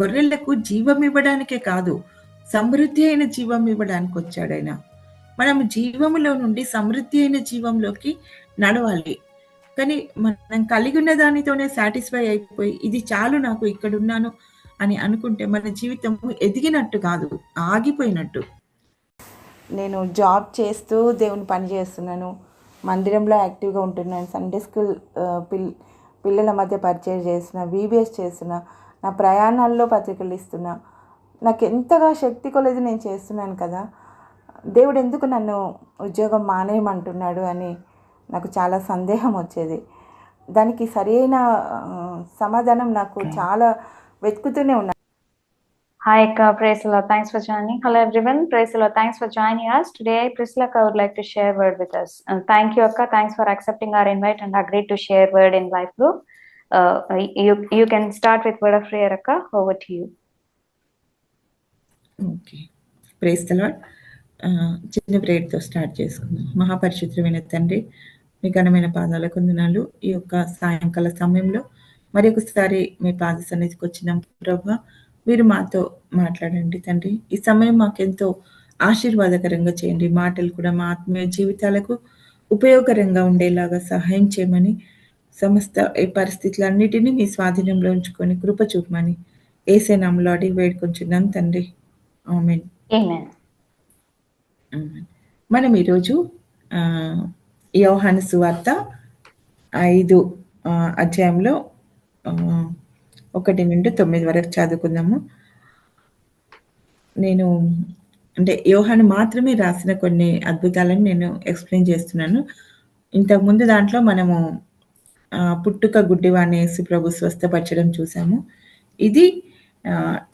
గొర్రెలకు జీవం ఇవ్వడానికే కాదు సమృద్ధి అయిన జీవం ఇవ్వడానికి వచ్చాడు ఆయన. మనం జీవములో నుండి సమృద్ధి అయిన జీవంలోకి నడవాలి. కానీ మనం కలిగి ఉన్న దానితోనే సాటిస్ఫై అయిపోయి ఇది చాలు నాకు ఇక్కడ ఉన్నాను అని అనుకుంటే మన జీవితం ఎదిగినట్టు కాదు ఆగిపోయినట్టు. నేను జాబ్ చేస్తూ దేవుని పని చేస్తున్నాను. మందిరంలో యాక్టివ్గా ఉంటున్నాను. సండే స్కూల్ పిల్ పిల్లల మధ్య పరిచయం చేస్తున్నా బీబీఎస్ చేస్తున్నా. నా ప్రయాణాల్లో పత్రికలు ఇస్తున్నా. నాకు ఎంతగా శక్తి కొలది నేను చేస్తున్నాను కదా. దేవుడు ఎందుకు నన్ను ఉద్యోగం మానేయమంటున్నాడు అని నాకు చాలా సందేహం వచ్చేది. దానికి సరైన సమాధానం నాకు చాలా వెతుకుతూనే ఉన్నా. హాయ్ అక్క Priscilla thanks for joining hello everyone Priscilla thanks for join us today Priscilla cover like to share word with us thank you అక్క thanks for accepting our invite and agree to share word in లైఫ్లో Uh, you, you can start with word of prayer, Akka. Over to you. Okay praise తలాడ్ చిన్న ప్రేయర్తో start చేసుకుందాం. మహాపరిశుద్ధమైన తండ్రి మీ ఘనమైన పాదాల కొందనాలు ఈ యొక్క సాయంకాల సమయంలో మరి ఒకసారి మీ పాద సన్నిధికి వచ్చినాం ప్రభా. మీరు మాతో మాట్లాడండి తండ్రి. ఈ సమయం మాకెంతో ఆశీర్వాదకరంగా చేయండి. మాటలు కూడా మా ఆత్మీయ జీవితాలకు ఉపయోగకరంగా ఉండేలాగా సహాయం చేయమని సమస్త ఈ పరిస్థితులన్నిటినీ మీ స్వాధీనంలో ఉంచుకొని కృప చూపమని ఏసే నామలో అడిగి వేడుకొంచున్నాం తండ్రి. ఆమెన్. మనం ఈరోజు యోహాను సువార్త ఐదు అధ్యాయంలో ఒకటి నుండి తొమ్మిది వరకు చదువుకుందాము. నేను అంటే యోహాను మాత్రమే రాసిన కొన్ని అద్భుతాలను నేను ఎక్స్ప్లెయిన్ చేస్తున్నాను. ఇంతకు ముందు దాంట్లో మనము పుట్టుక గుడ్డివాణి యేసు ప్రభు స్వస్థపరచడం చూసాము ఇది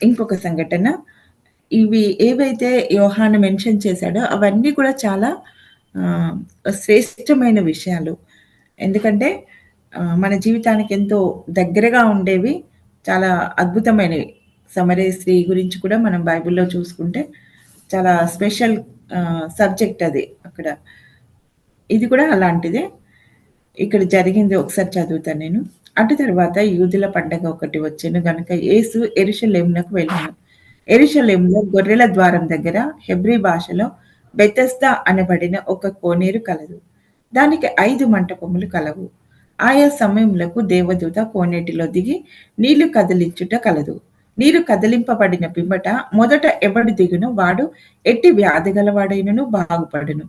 ఇంకొక సంఘటన. ఇవి ఏవైతే యోహాను మెన్షన్ చేశాడో అవన్నీ కూడా చాలా శ్రేష్టమైన విషయాలు. ఎందుకంటే మన జీవితానికి ఎంతో దగ్గరగా ఉండేవి చాలా అద్భుతమైనవి సమరే స్త్రీ గురించి కూడా మనం బైబిల్లో చూసుకుంటే చాలా స్పెషల్ సబ్జెక్ట్ అది అక్కడ. ఇది కూడా అలాంటిదే. ఇక్కడ జరిగింది ఒకసారి చదువుతాను నేను. అటు తర్వాత యూదుల పండగ ఒకటి వచ్చాను. గనుక యేసు ఎరుషలేమునకు వెళ్ళాను. ఎరుషలేములో గొర్రెల ద్వారం దగ్గర హెబ్రీ భాషలో బెతస్దా అనబడిన ఒక కోనేరు కలదు. దానికి ఐదు మంటపములు కలవు. ఆయా సమయములకు దేవదూత కోనేటిలో దిగి నీళ్ళు కదిలించుట కలదు. నీరు కదిలింపబడిన పిమ్మట మొదట ఎవడు దిగును వాడు ఎట్టి వ్యాధి గలవాడైనను బాగుపడును.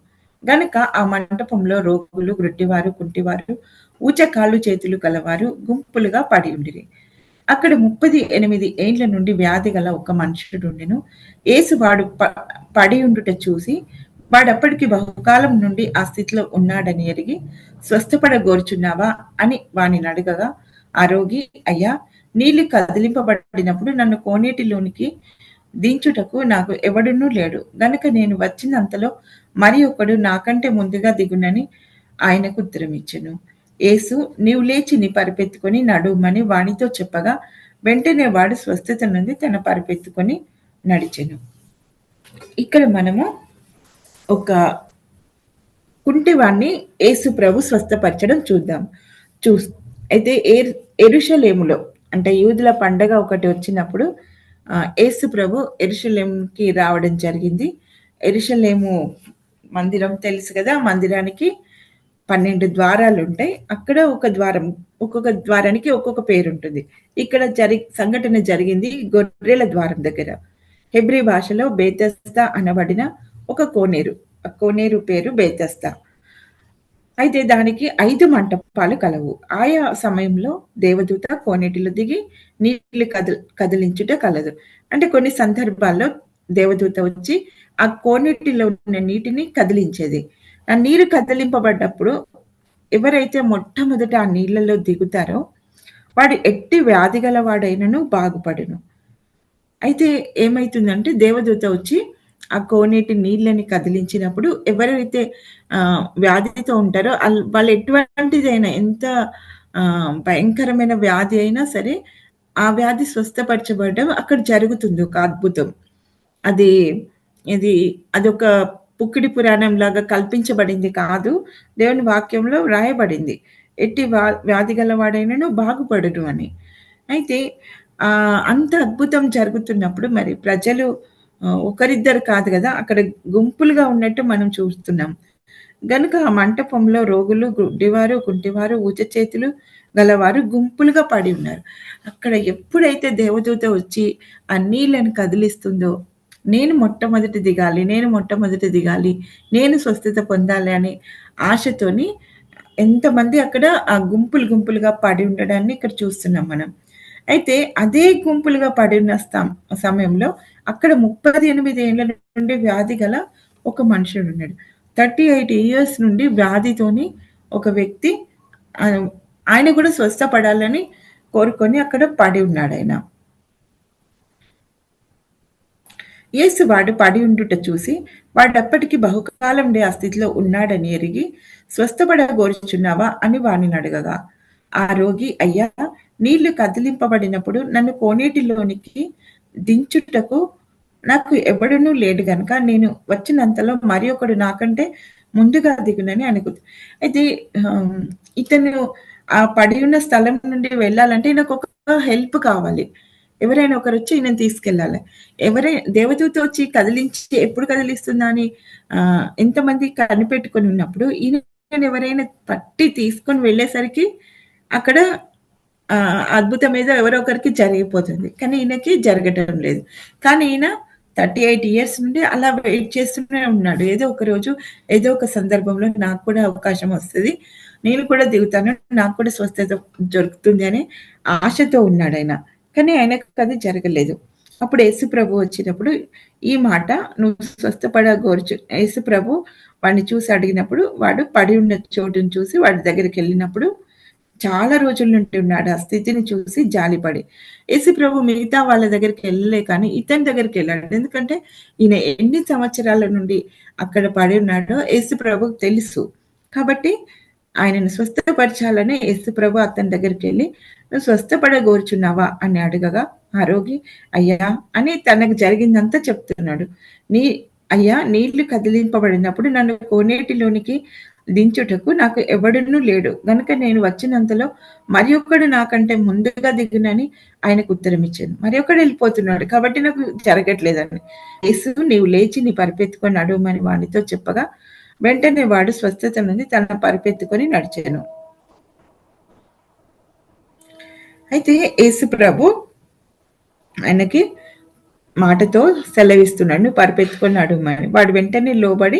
గనుక ఆ మంటపంలో రోగులు గ్రుడ్డివారు కుంటివారు ఊచకాళ్ళు చేతులు కలవారు గుంపులుగా పడి ఉండిరి. అక్కడ ముప్పది ఎనిమిది ఏండ్ల నుండి వ్యాధి గల ఒక మనుషుడుండెను. ఏసు వాడు ప- పడి ఉండుట చూసి వాడప్పటికి బహుకాలం నుండి ఆ స్థితిలో ఉన్నాడని ఎరిగి స్వస్థపడగోరుచున్నావా? అని వానిని అడగగా ఆ రోగి అయ్యా నీళ్ళు కదిలింపబడినప్పుడు నన్ను కోనేటిలోనికి దించుటకు నాకు ఎవడునూ లేడు. గనక నేను వచ్చినంతలో మరి ఒకడు నాకంటే ముందుగా దిగునని ఆయనకు ఉత్తరం ఏసు యేసు నీవు లేచి నీ పరిపెత్తుకొని నడుమని వానితో చెప్పగా వెంటనే వాడు స్వస్థత నుండి తన పరిపెత్తుకొని నడిచెను. ఇక్కడ మనము ఒక కుంటివాణ్ణి యేసు ప్రభు స్వస్థపరచడం చూద్దాం. చూ అయితే ఏ- ఎరుషలేములో అంటే యూదుల పండగ ఒకటి వచ్చినప్పుడు యేసు ప్రభు ఎరుషలేంకి రావడం జరిగింది. ఎరుషలేము మందిరం తెలుసు కదా మందిరానికి పన్నెండు ద్వారాలు ఉంటాయి అక్కడ ఒక ద్వారం ఒక్కొక్క ద్వారానికి ఒక్కొక్క పేరు ఉంటుంది ఇక్కడ జరి సంఘటన జరిగింది గొర్రెల ద్వారం దగ్గర. హెబ్రీ భాషలో బేతస్తా అనబడిన ఒక కోనేరు. ఆ కోనేరు పేరు బేతస్తా. అయితే దానికి ఐదు మంటపాలు కలవు. ఆయా సమయంలో దేవదూత కోనేటిలో దిగి నీళ్ళు కదిలి కదిలించుట కలదు. అంటే కొన్ని సందర్భాల్లో దేవదూత వచ్చి ఆ కోనేటిలో ఉన్న నీటిని కదిలించేది. ఆ నీరు కదిలింపబడ్డప్పుడు ఎవరైతే మొట్టమొదట ఆ నీళ్ళలో దిగుతారో వాడు ఎట్టి వ్యాధి గలవాడైనను బాగుపడును. అయితే ఏమైతుందంటే దేవదూత వచ్చి ఆ కోనేటి నీళ్ళని కదిలించినప్పుడు ఎవరైతే వ్యాధితో ఉంటారో వాళ్ళు ఎటువంటిదైనా ఎంత భయంకరమైన వ్యాధి అయినా సరే ఆ వ్యాధి స్వస్థపరచబడడం అక్కడ జరుగుతుంది ఒక అద్భుతం. అది ఇది అదొక పుక్కిడి పురాణం లాగా కల్పించబడింది కాదు దేవుని వాక్యంలో వ్రాయబడింది. ఎట్టి వా వ్యాధి గలవాడైనను బాగుపడడు అని అయితే అంత అద్భుతం జరుగుతున్నప్పుడు మరి ప్రజలు ఒకరిద్దరు కాదు కదా అక్కడ గుంపులుగా ఉన్నట్టు మనం చూస్తున్నాం. గనుక ఆ మంటపంలో రోగులు, గుడ్డివారు, కుంటివారు, ఊచ చేతులు గలవారు గుంపులుగా పడి ఉన్నారు. అక్కడ ఎప్పుడైతే దేవదూత వచ్చి ఆ నీళ్ళని కదిలిస్తుందో, నేను మొట్టమొదటి దిగాలి, నేను మొట్టమొదట దిగాలి, నేను స్వస్థత పొందాలి అనే ఆశతోని ఎంతమంది అక్కడ ఆ గుంపులు గుంపులుగా పడి ఉండడాన్ని ఇక్కడ చూస్తున్నాం మనం. అయితే అదే గుంపులుగా పడి ఉన్న సమయంలో అక్కడ ముప్పై ఎనిమిది ఏళ్ళ నుండి వ్యాధి గల ఒక మనుషుడున్నాడు. 38 ఇయర్స్ నుండి వ్యాధితోని ఒక వ్యక్తి ఆయన కూడా స్వస్థపడాలని కోరుకొని అక్కడ పడి ఉన్నాడాయన. యేసు వాడు పడి ఉండుట చూసి వాడప్పటికి బహుకాలం ఆ స్థితిలో ఉన్నాడని ఎరిగి స్వస్థపడగోరుచున్నావా అని వానినడగగా, ఆ రోగి అయ్యా నీళ్ళు కదిలింపబడినప్పుడు నన్ను కోనేటిలోనికి దించుటకు నాకు ఎవడునూ లేడు గనక నేను వచ్చినంతలో మరి ఒకడు నాకంటే ముందుగా దిగునని అనుకుంది అయితే ఇతను ఆ పడి ఉన్న స్థలం నుండి వెళ్ళాలంటే నాకు ఒక హెల్ప్ కావాలి. ఎవరైనా ఒకరు వచ్చి ఈయనని తీసుకెళ్ళాలి. ఎవరై దేవదూత వచ్చి కదిలించి ఎప్పుడు కదిలిస్తుందా అని ఎంతమంది కనిపెట్టుకొని ఉన్నప్పుడు ఈయన ఎవరైనా పట్టి తీసుకొని వెళ్ళేసరికి అక్కడ అద్భుతం ఏదో ఎవరో ఒకరికి జరిగిపోతుంది. కానీ ఈయనకి జరగటం లేదు. కానీ ఈయన 38 ఇయర్స్ నుండి అలా వెయిట్ చేస్తూనే ఉన్నాడు. ఏదో ఒక రోజు, ఏదో ఒక సందర్భంలో నాకు కూడా అవకాశం వస్తది. నేను కూడా దిగుతాను. నాకు కూడా స్వస్థత దొరుకుతుంది అనే ఆశతో ఉన్నాడు ఆయన కానీ ఆయనకు అది జరగలేదు. అప్పుడు యేసు ప్రభు వచ్చినప్పుడు ఈ మాట నువ్వు స్వస్థపడగోరుచు యేసు ప్రభు వాడిని చూసి అడిగినప్పుడు వాడు పడి ఉన్న చోటుని చూసి వాడి దగ్గరికి వెళ్ళినప్పుడు చాలా రోజుల నుండి ఉన్నాడు. ఆ స్థితిని చూసి జాలిపడి. ఏసు ప్రభు మిగతా వాళ్ళ దగ్గరికి వెళ్ళలే కానీ ఇతని దగ్గరికి వెళ్ళాడు ఎందుకంటే ఈయన ఎన్ని సంవత్సరాల నుండి అక్కడ పడి ఉన్నాడో యేసు ప్రభుకు తెలుసు. కాబట్టి ఆయనను స్వస్థపరచాలని యేసు ప్రభు అతని దగ్గరికెళ్ళి నువ్వు స్వస్థపడగోరుచున్నావా అని అడగగా ఆ రోగి అయ్యా అని తనకు జరిగిందంతా చెప్తున్నాడు. నీ అయ్యా నీళ్ళు కదిలింపబడినప్పుడు నన్ను కోనేటిలోనికి దించుటకు నాకు ఎవడునూ లేడు. గనుక నేను వచ్చినంతలో మరి ఒక్కడు నాకంటే ముందుగా దిగునని ఆయనకు ఉత్తరమిచ్చాను. మరి ఒకడు వెళ్ళిపోతున్నాడు. కాబట్టి నాకు జరగట్లేదని. యేసు నీవు లేచి నీ పరుపెత్తుకొని నడువమని వాడితో చెప్పగా వెంటనే వాడు స్వస్థత నుండి తన పరిపెత్తుకొని నడిచాను అయితే యేసు ప్రభు ఆయనకి మాటతో సెలవిస్తున్నాడు. నువ్వు పరుపెత్తుకొని నడువమని. వాడు వెంటనే లోబడి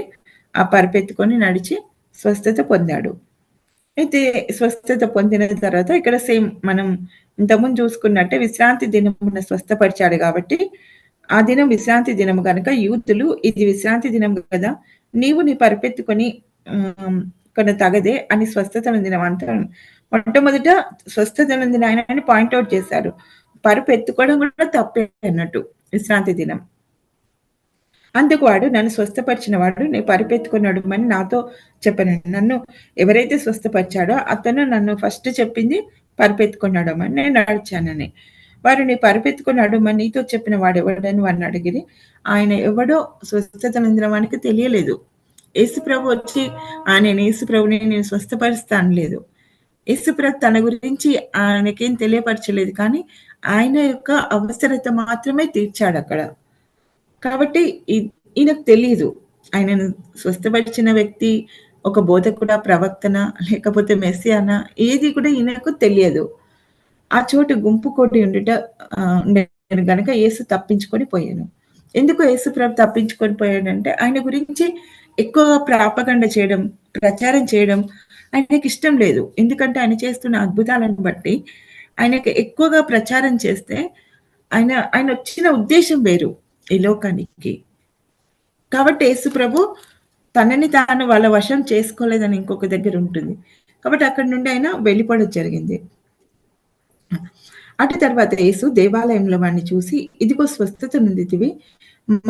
ఆ పరిపెత్తుకొని నడిచి స్వస్థత పొందాడు. అయితే స్వస్థత పొందిన తర్వాత ఇక్కడ సేమ్ మనం ఇంతకుముందు చూసుకున్నట్టే విశ్రాంతి దినమున స్వస్థపరిచాడు కాబట్టి, ఆ దినం విశ్రాంతి దినం గనుక యూతులు ఇది విశ్రాంతి దినం కదా నీవు నీ పరిపెత్తుకొని కొన్ని కొన తగదే అని స్వస్థత నొందినవంతా మొట్టమొదట స్వస్థత నొందిన ఆయనని పాయింట్ ఔట్ చేశారు. పరుపెత్తుకోవడం కూడా తప్పే అన్నట్టు విశ్రాంతి దినం. అందుకు వాడు నన్ను స్వస్థపరిచిన వాడు నేను పరిపెత్తుకున్నాడు అని నాతో చెప్పెను. నన్ను ఎవరైతే స్వస్థపరిచాడో అతను నన్ను ఫస్ట్ చెప్పింది పరిపెత్తుకున్నాడు అని నేను నడిచానని. వారు నీ పరిపెత్తుకున్నాడు మరి నీతో చెప్పిన వాడు ఎవడని వాడిని అడిగిరి. ఆయన ఎవడో స్వస్థత నొందిన వానికి తెలియలేదు. యేసుప్రభు వచ్చి ఆ నేను యేసుప్రభుని నేను స్వస్థపరుస్తాను లేదు యేసుప్రభు తన గురించి ఆయనకేం తెలియపరచలేదు. కానీ ఆయన యొక్క అవసరత మాత్రమే తీర్చాడు అక్కడ కాబట్టి ఈయనకు తెలీదు. ఆయనను స్వస్థపరిచిన వ్యక్తి ఒక బోధకుడ ప్రవక్తన లేకపోతే మెస్సియాన ఏది కూడా ఈయనకు తెలియదు. ఆ చోటు గుంపు కోటి ఉండుట నేను గనక గనుక యేసు తప్పించుకొని పోయాను. ఎందుకు యేసు ప్రభు తప్పించుకొని పోయాడంటే ఆయన గురించి ఎక్కువగా ప్రాపగండ చేయడం, ప్రచారం చేయడం ఆయనకి ఇష్టం లేదు. ఎందుకంటే ఆయన చేస్తున్న అద్భుతాలను బట్టి ఆయనకి ఎక్కువగా ప్రచారం చేస్తే ఆయన ఆయన వచ్చిన ఉద్దేశం వేరు ఈ లోకానికి. కాబట్టి యేసు ప్రభు తనని తాను వాళ్ళ వశం చేసుకోలేదని ఇంకొక దగ్గర ఉంటుంది. కాబట్టి అక్కడి నుండి ఆయన వెళ్ళిపోవడం జరిగింది. అటు తర్వాత యేసు దేవాలయంలో వాడిని చూసి ఇదిగో స్వస్థత నొందితివి.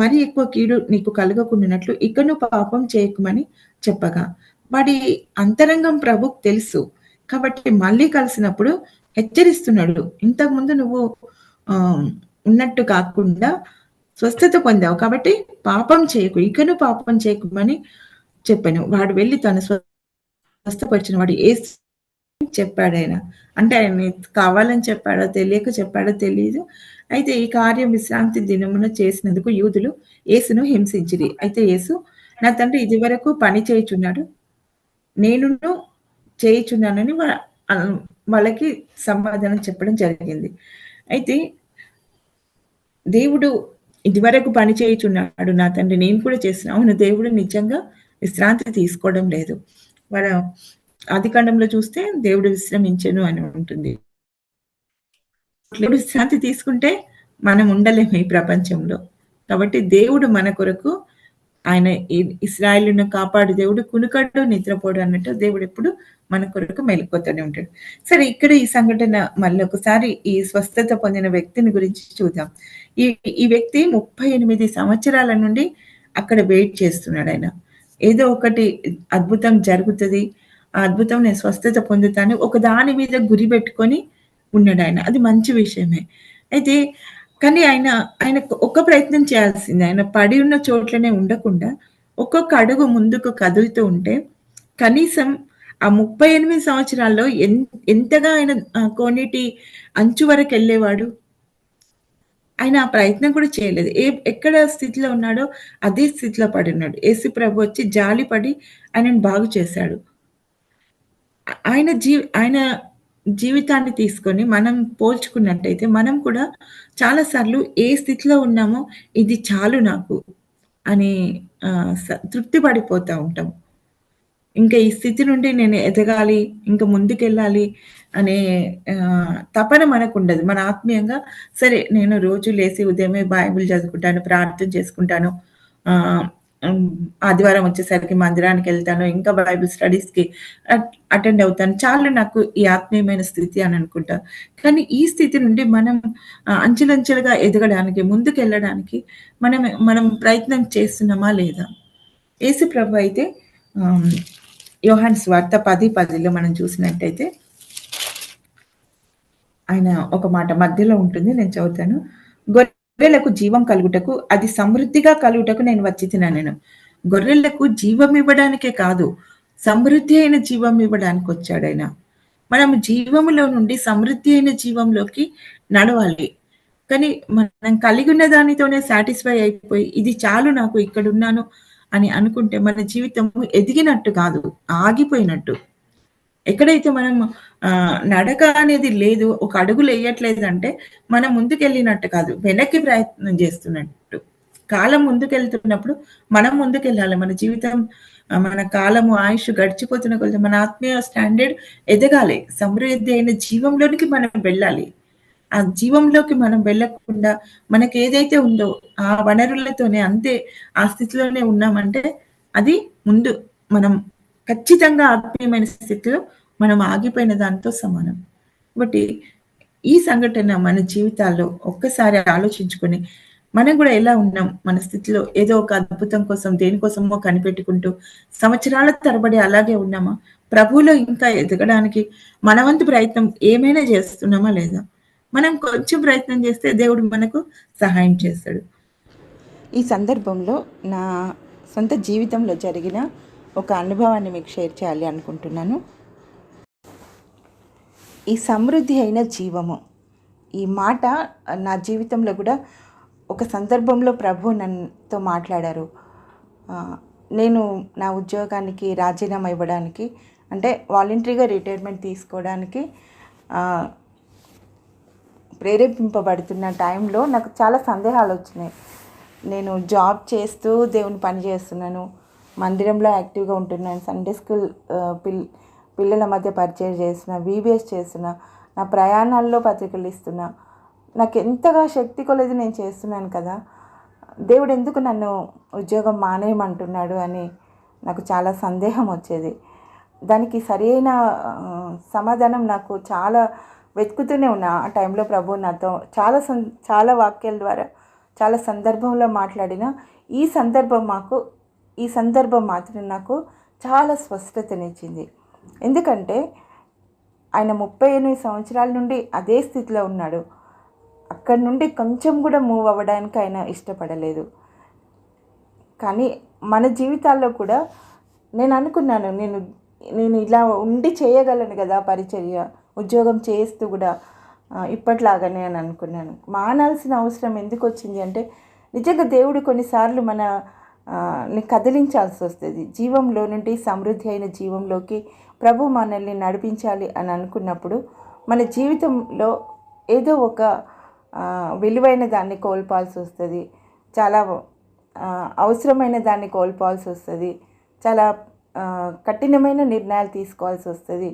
మరి ఎక్కువ కీడు నీకు కలుగకుండునట్లు ఇకను పాపం చేయకుమని చెప్పగా, వాడి అంతరంగం ప్రభుకు తెలుసు. కాబట్టి మళ్ళీ కలిసినప్పుడు హెచ్చరిస్తున్నాడు. ఇంతకుముందు నువ్వు ఉన్నట్టు కాకుండా స్వస్థత పొందావు. కాబట్టి పాపం చేయకు. ఇకను పాపం చేయకుమని చెప్పాను వాడు వెళ్ళి తను స్వస్థపరిచిన వాడు ఏ చెప్పాడు ఆయన అంటే ఆయన కావాలని చెప్పాడో తెలియక చెప్పాడో తెలియదు అయితే ఈ కార్యం విశ్రాంతి దినమున చేసినందుకు యూదులు యేసును హింసించిరి అయితే యేసు నా తండ్రి ఇది వరకు పని చేయుచున్నాడు నేను చేయుచున్నానని వాళ్ళకి సమాధానం చెప్పడం జరిగింది అయితే దేవుడు ఇదివరకు పని చేయుచున్నాడు నా తండ్రి. నేను కూడా చేసిన అవును దేవుడు నిజంగా విశ్రాంతి తీసుకోవడం లేదు. వాళ్ళ ఆదికాండంలో చూస్తే దేవుడు విశ్రమించను అని ఉంటుంది. దేవుడు విశ్రాంతి తీసుకుంటే మనం ఉండలేము ఈ ప్రపంచంలో. కాబట్టి దేవుడు మన కొరకు ఆయన ఇస్రాయలును కాపాడు. దేవుడు కునుకడు నిద్రపోడు అన్నట్టు దేవుడు ఎప్పుడు మన కొరకు మెలుకుతూనే ఉంటాడు. సరే ఇక్కడ ఈ సంఘటన మళ్ళీ ఒకసారి ఈ స్వస్థత పొందిన వ్యక్తిని గురించి చూద్దాం. ఈ ఈ వ్యక్తి ముప్పై ఎనిమిది సంవత్సరాల నుండి అక్కడ వెయిట్ చేస్తున్నాడు ఆయన. ఏదో ఒకటి అద్భుతం జరుగుతుంది ఆ అద్భుతం నేను స్వస్థత పొందుతాను ఒక దాని మీద గురి పెట్టుకొని ఉన్నాడు ఆయన. అది మంచి విషయమే. అయితే కానీ ఆయన ఆయన ఒక్క ప్రయత్నం చేయాల్సింది. ఆయన పడి ఉన్న చోట్లనే ఉండకుండా ఒక్కొక్క అడుగు ముందుకు కదులుతూ ఉంటే కనీసం ఆ ముప్పై ఎనిమిది సంవత్సరాల్లో ఎంతగా ఆయన కోనేటి అంచు వరకు వెళ్ళేవాడు? ఆయన ఆ ప్రయత్నం కూడా చేయలేదు. ఏ ఎక్కడ స్థితిలో ఉన్నాడో అదే స్థితిలో పడి ఉన్నాడు. యేసు ప్రభు వచ్చి జాలి పడి ఆయనను బాగు చేశాడు. ఆయన జీ ఆయన జీవితాన్ని తీసుకొని మనం పోల్చుకున్నట్టయితే మనం కూడా చాలాసార్లు ఏ స్థితిలో ఉన్నామో ఇది చాలు నాకు అని స- తృప్తి పడిపోతూ ఉంటాం ఇంకా ఈ స్థితి నుండి నేను ఎదగాలి ఇంకా ముందుకెళ్ళాలి అనే తపన మనకు ఉండదు మన ఆత్మీయంగా సరే నేను రోజు లేచి ఉదయమే బైబిల్ చదువుకుంటాను ప్రార్థన చేసుకుంటాను ఆదివారం వచ్చేసరికి మందిరానికి వెళ్తాను ఇంకా బైబిల్ స్టడీస్కి అటెండ్ అవుతాను. చాలు నాకు ఈ ఆత్మీయమైన స్థితి అని అనుకుంటా. కానీ ఈ స్థితి నుండి మనం అంచెలంచెలుగా ఎదగడానికి ముందుకు వెళ్ళడానికి మనం మనం ప్రయత్నం చేస్తున్నామా లేదా? యేసు ప్రభు అయితే యోహాన్ స్వార్థ పది పదిలో మనం చూసినట్టయితే ఆయన ఒక మాట మధ్యలో ఉంటుంది నేను చదువుతాను. గొర్రెలకు జీవం కలుగుటకు అది సమృద్ధిగా కలుగుటకు నేను వచ్చి నేను. గొర్రెలకు జీవం ఇవ్వడానికే కాదు సమృద్ధి అయిన జీవం ఇవ్వడానికి వచ్చాడు ఆయన. మనం జీవములో నుండి సమృద్ధి అయిన జీవంలోకి నడవాలి. కానీ మనం కలిగి ఉన్న దానితోనే సాటిస్ఫై అయిపోయి ఇది చాలు నాకు ఇక్కడ ఉన్నాను అని అనుకుంటే మన జీవితం ఎదిగినట్టు కాదు ఆగిపోయినట్టు. ఎక్కడైతే మనం ఆ, నడక అనేది లేదు ఒక అడుగులు వేయట్లేదు అంటే మనం ముందుకెళ్ళినట్టు కాదు వెనక్కి ప్రయత్నం చేస్తున్నట్టు. కాలం ముందుకెళ్తున్నప్పుడు మనం ముందుకెళ్ళాలి. మన జీవితం మన కాలము ఆయుష్ గడిచిపోతున్న కొద్ది మన ఆత్మీయ స్టాండర్డ్ ఎదగాలి. సమృద్ధి అయిన జీవంలోనికి మనం వెళ్ళాలి. ఆ జీవంలోకి మనం వెళ్ళకుండా మనకి ఏదైతే ఉందో ఆ వనరులతోనే అంతే ఆ స్థితిలోనే ఉన్నామంటే అది ముందు మనం ఖచ్చితంగా ఆత్మీయమైన స్థితిలో మనం ఆగిపోయిన దాంతో సమానం. కాబట్టి ఈ సంఘటన మన జీవితాల్లో ఒక్కసారి ఆలోచించుకొని మనం కూడా ఎలా ఉన్నాం? మన స్థితిలో ఏదో ఒక అద్భుతం కోసం దేనికోసమో కనిపెట్టుకుంటూ సంవత్సరాల తరబడి అలాగే ఉన్నామా? ప్రభువులో ఇంకా ఎదగడానికి మనవంతు ప్రయత్నం ఏమైనా చేస్తున్నామా లేదా? మనం కొంచెం ప్రయత్నం చేస్తే దేవుడు మనకు సహాయం చేస్తాడు. ఈ సందర్భంలో నా సొంత జీవితంలో జరిగిన ఒక అనుభవాన్ని మీకు షేర్ చేయాలి అనుకుంటున్నాను. ఈ సమృద్ధి అయిన జీవము ఈ మాట నా జీవితంలో కూడా ఒక సందర్భంలో ప్రభు నన్నతో మాట్లాడారు. నేను నా ఉద్యోగానికి రాజీనామా ఇవ్వడానికి అంటే వాలంటరీగా రిటైర్మెంట్ తీసుకోవడానికి ప్రేరేపింపబడుతున్న టైంలో నాకు చాలా సందేహాలు వచ్చినాయి నేను జాబ్ చేస్తూ దేవుని పని చేస్తున్నాను. మందిరంలో యాక్టివ్గా ఉంటున్నాను సండే స్కూల్ పిల్ పిల్లల మధ్య పరిచయం చేస్తున్నా. వీబీఎస్ చేస్తున్నా. నా ప్రయాణాల్లో పత్రికలు ఇస్తున్నా. నాకు ఎంతగా శక్తి కొలది నేను చేస్తున్నాను కదా. దేవుడు ఎందుకు నన్ను ఉద్యోగం మానేయమంటున్నాడు అని నాకు చాలా సందేహం వచ్చేది దానికి సరైన సమాధానం నాకు చాలా వెతుకుతూనే ఉన్నా. ఆ టైంలో ప్రభు నాతో చాలా సం చాలా వాక్యాల ద్వారా చాలా సందర్భంలో మాట్లాడిన ఈ సందర్భం మాకు ఈ సందర్భం మాత్రం నాకు చాలా స్పష్టతనిచ్చింది ఎందుకంటే ఆయన ముప్పై ఎనిమిది సంవత్సరాల నుండి అదే స్థితిలో ఉన్నాడు. అక్కడి నుండి కొంచెం కూడా మూవ్ అవ్వడానికి ఆయన ఇష్టపడలేదు. కానీ మన జీవితాల్లో కూడా నేను అనుకున్నాను నేను నేను ఇలా ఉండి చేయగలను కదా పరిచర్య. ఉద్యోగం చేస్తూ కూడా ఇప్పట్లాగానే అని అనుకున్నాను. మానాల్సిన అవసరం ఎందుకు వచ్చింది అంటే నిజంగా దేవుడు కొన్నిసార్లు మన ని కదిలించాల్సి వస్తుంది. జీవంలో నుండి సమృద్ధి అయిన జీవంలోకి ప్రభు మనల్ని నడిపించాలి అని అనుకున్నప్పుడు మన జీవితంలో ఏదో ఒక విలువైన దాన్ని కోల్పాల్సి వస్తుంది. చాలా అవసరమైన దాన్ని కోల్పోవాల్సి వస్తుంది. చాలా కఠినమైన నిర్ణయాలు తీసుకోవాల్సి వస్తుంది.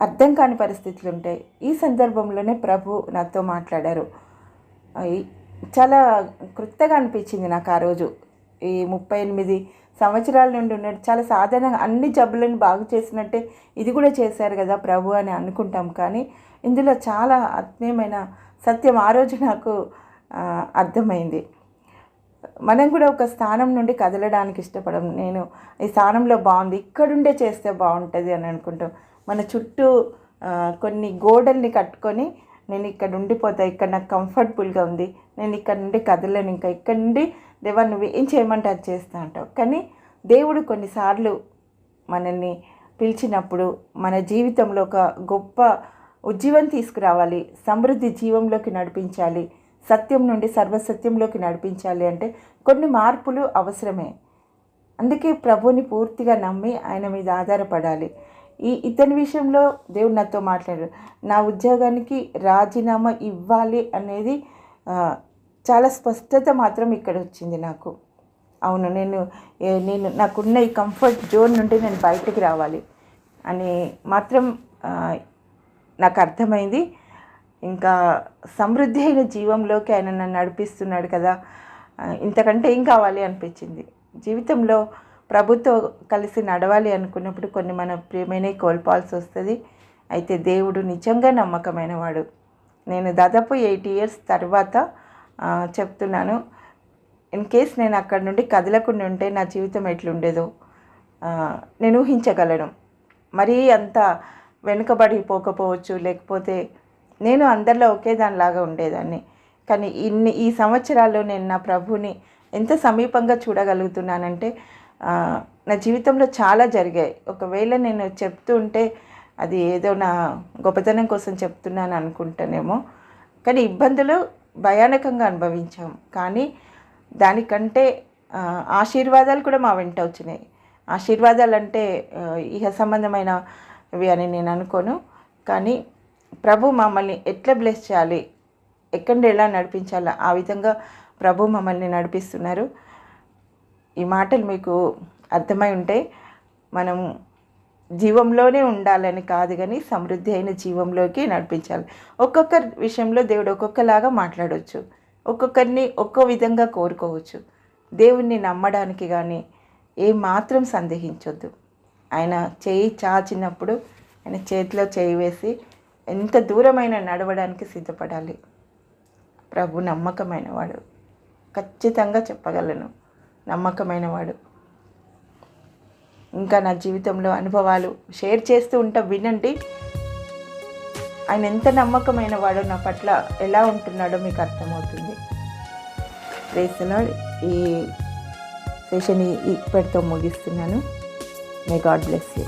అర్థం కాని పరిస్థితులు ఉంటాయి ఈ సందర్భంలోనే ప్రభు నాతో మాట్లాడారు. చాలా కృతగా అనిపించింది నాకు ఆ రోజు. ఈ ముప్పై ఎనిమిది సంవత్సరాల నుండి ఉన్నట్టు చాలా సాధారణంగా అన్ని జబ్బులను బాగు చేసినట్టే ఇది కూడా చేశారు కదా ప్రభు అని అనుకుంటాం. కానీ ఇందులో చాలా ఆత్మీయమైన సత్యం ఆ రోజు నాకు అర్థమైంది. మనం కూడా ఒక స్థానం నుండి కదలడానికి ఇష్టపడం. నేను ఈ స్థానంలో బాగుంది ఇక్కడుండే చేస్తే బాగుంటుంది అని అనుకుంటాం. మన చుట్టూ కొన్ని గోడల్ని కట్టుకొని నేను ఇక్కడ ఉండిపోతా. ఇక్కడ నాకు కంఫర్టబుల్గా ఉంది. నేను ఇక్కడ నుండి కదలను ఇంకా. ఇక్కడ నుండి దేవా నువ్వు ఏం చేయమంటే అది చేస్తా అంటావు. కానీ దేవుడు కొన్నిసార్లు మనల్ని పిలిచినప్పుడు మన జీవితంలో ఒక గొప్ప ఉజ్జీవం తీసుకురావాలి. సమృద్ధి జీవంలోకి నడిపించాలి. సత్యం నుండి సర్వసత్యంలోకి నడిపించాలి అంటే కొన్ని మార్పులు అవసరమే. అందుకే ప్రభుని పూర్తిగా నమ్మి ఆయన మీద ఆధారపడాలి. ఈ ఇతని విషయంలో దేవుడు నాతో మాట్లాడారు నా ఉద్యోగానికి రాజీనామా ఇవ్వాలి అనేది చాలా స్పష్టత మాత్రం ఇక్కడ వచ్చింది నాకు. అవును నేను నేను నాకున్న ఈ కంఫర్ట్ జోన్ నుండి నేను బయటికి రావాలి అని మాత్రం నాకు అర్థమైంది. ఇంకా సమృద్ధి అయిన జీవంలోకి ఆయన నన్ను నడిపిస్తున్నాడు కదా. ఇంతకంటే ఏం కావాలి అనిపించింది. జీవితంలో ప్రభుతో కలిసి నడవాలి అనుకున్నప్పుడు కొన్ని మన ప్రియమైనవి కోల్పోవాల్సి వస్తుంది. అయితే దేవుడు నిజంగా నమ్మకమైన వాడు నేను దాదాపు ఎయిట్ ఇయర్స్ తర్వాత చెప్తున్నాను. ఇన్ కేస్ నేను అక్కడ నుండి కదలకుండా ఉంటే నా జీవితం ఎట్లుండేదో నేను ఊహించగలను. మరీ అంత వెనుకబడిపోకపోవచ్చు లేకపోతే నేను అందరిలో ఒకే దానిలాగా ఉండేదాన్ని. కానీ ఇన్ని ఈ సంవత్సరాల్లో నేను నా ప్రభుని ఎంత సమీపంగా చూడగలుగుతున్నానంటే నా జీవితంలో చాలా జరిగాయి. ఒకవేళ నేను చెప్తుంటే అది ఏదో నా గొప్పతనం కోసం చెప్తున్నాను అనుకుంటానేమో. కానీ ఇబ్బందులు భయానకంగా అనుభవించాం. కానీ దానికంటే ఆశీర్వాదాలు కూడా మా వెంట వచ్చినాయి. ఆశీర్వాదాలు అంటే ఇహ సంబంధమైనవి అని నేను అనుకోను. కానీ ప్రభు మమ్మల్ని ఎట్లా బ్లెస్ చేయాలి? ఎక్కడ ఎలా నడిపించాలో? ఆ విధంగా ప్రభు మమ్మల్ని నడిపిస్తున్నారు. ఈ మాటలు మీకు అర్థమై ఉంటే మనం జీవంలోనే ఉండాలని కాదు కానీ సమృద్ధి అయిన జీవంలోకి నడిపించాలి. ఒక్కొక్క విషయంలో దేవుడు ఒక్కొక్కలాగా మాట్లాడవచ్చు ఒక్కొక్కరిని ఒక్కో విధంగా కోరుకోవచ్చు. దేవుణ్ణి నమ్మడానికి కానీ ఏ మాత్రం సందేహించొద్దు. ఆయన చేయి చాచినప్పుడు ఆయన చేతిలో చేయి వేసి ఎంత దూరమైన నడవడానికి సిద్ధపడాలి. ప్రభు నమ్మకమైన వాడు. ఖచ్చితంగా చెప్పగలను. నమ్మకమైనవాడు. ఇంకా నా జీవితంలో అనుభవాలు షేర్ చేస్తూ ఉంటా వినండి. ఆయన ఎంత నమ్మకమైన వాడో నా పట్ల ఎలా ఉంటున్నాడో మీకు అర్థమవుతుంది. ప్రేసలాడ్ ఈ సెషన్ ఇప్పటితో ముగిస్తున్నాను. May God bless you